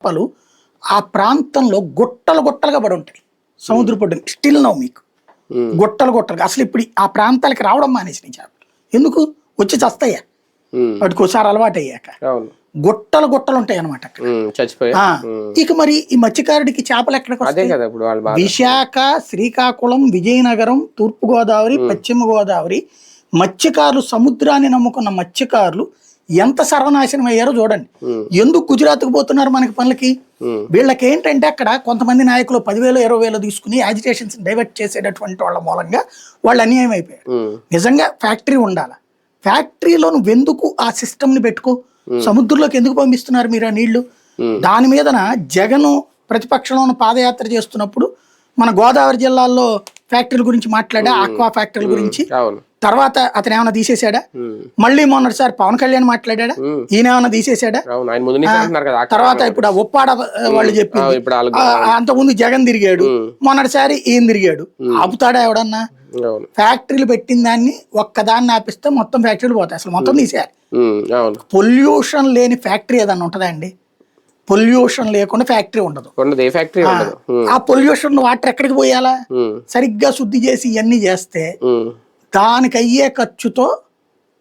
చేపలు ఆ ప్రాంతంలో గుట్టలు గుట్టలుగా పడి ఉంటాయి. సముద్ర పొడ్డు స్టిల్ నో మీకు. గుట్టలు గుట్టలుగా. అసలు ఇప్పుడు ఆ ప్రాంతాలకు రావడం మానేసినాయి చేపలు ఎందుకు? వచ్చి చస్తాయా? వాటికి ఒకసారి అలవాటు అయ్యాక. గుట్టలు గుట్టలు ఉంటాయి అనమాట ఇక మరి ఈ మత్స్యకారుడికి చేపలు బాధ. విశాఖ శ్రీకాకుళం విజయనగరం తూర్పు గోదావరి పశ్చిమ గోదావరి. మత్స్యకారులు సముద్రాన్ని నమ్ముకున్న మత్స్యకారులు ఎంత సర్వనాశనం అయ్యారో చూడండి. ఎందుకు గుజరాత్కు పోతున్నారు మనకి పనులకి? వీళ్ళకి ఏంటంటే అక్కడ కొంతమంది నాయకులు పదివేలు ఇరవై వేలు తీసుకుని యాజిటేషన్స్ డైవర్ట్ చేసేటటువంటి వాళ్ళ మూలంగా వాళ్ళు అన్యాయం అయిపోయారు. నిజంగా ఫ్యాక్టరీ ఉండాలి? ఫ్యాక్టరీలో నువ్వు ఎందుకు ఆ సిస్టమ్ని పెట్టుకో? సముద్రంలోకి ఎందుకు పంపిస్తున్నారు మీరు ఆ నీళ్ళు? దాని మీదన జగను ప్రతిపక్షంలో పాదయాత్ర చేస్తున్నప్పుడు మన గోదావరి జిల్లాల్లో ఫ్యాక్టరీల గురించి మాట్లాడా ఆక్వా ఫ్యాక్టరీల గురించి. తర్వాత అతను ఏమైనా తీసేశాడా? మళ్ళీ మొన్నటిసారి పవన్ కళ్యాణ్ మాట్లాడా? ఈయన ఏమైనా తీసేశాడా? తర్వాత ఇప్పుడు ఆ ఆ, వాళ్ళు చెప్పింది. అంతకుముందు జగన్ తిరిగాడు. మొన్నటిసారి ఈయన తిరిగాడు. ఆపుతాడా ఎవడన్నా? ఫ్యాక్టరీలు పెట్టిన దాన్ని ఒక్కదాన్ని ఆపిస్తే మొత్తం ఫ్యాక్టరీలు పోతాయి. అసలు మొత్తం తీసేయాలి. పొల్యూషన్ లేని ఫ్యాక్టరీ ఏదన్నా ఉంటుందా అండి? పొల్యూషన్ లేకుండా ఫ్యాక్టరీ ఉండదు. ఉండదు ఏ ఫ్యాక్టరీ ఉండదు. ఆ పొల్యూషన్ వాటర్ ఎక్కడికి పోయాలా? సరిగ్గా శుద్ధి చేసి ఇవన్నీ చేస్తే దానికి అయ్యే ఖర్చుతో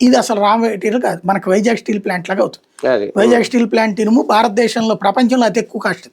ఇది అసలు రా మెటీరియల్ కాదు మనకి వైజాగ్ స్టీల్ ప్లాంట్ లాగా అవుతుంది. వైజాగ్ స్టీల్ ప్లాంట్ ఇనుము భారతదేశంలో ప్రపంచంలో అతి ఎక్కువ కాస్ట్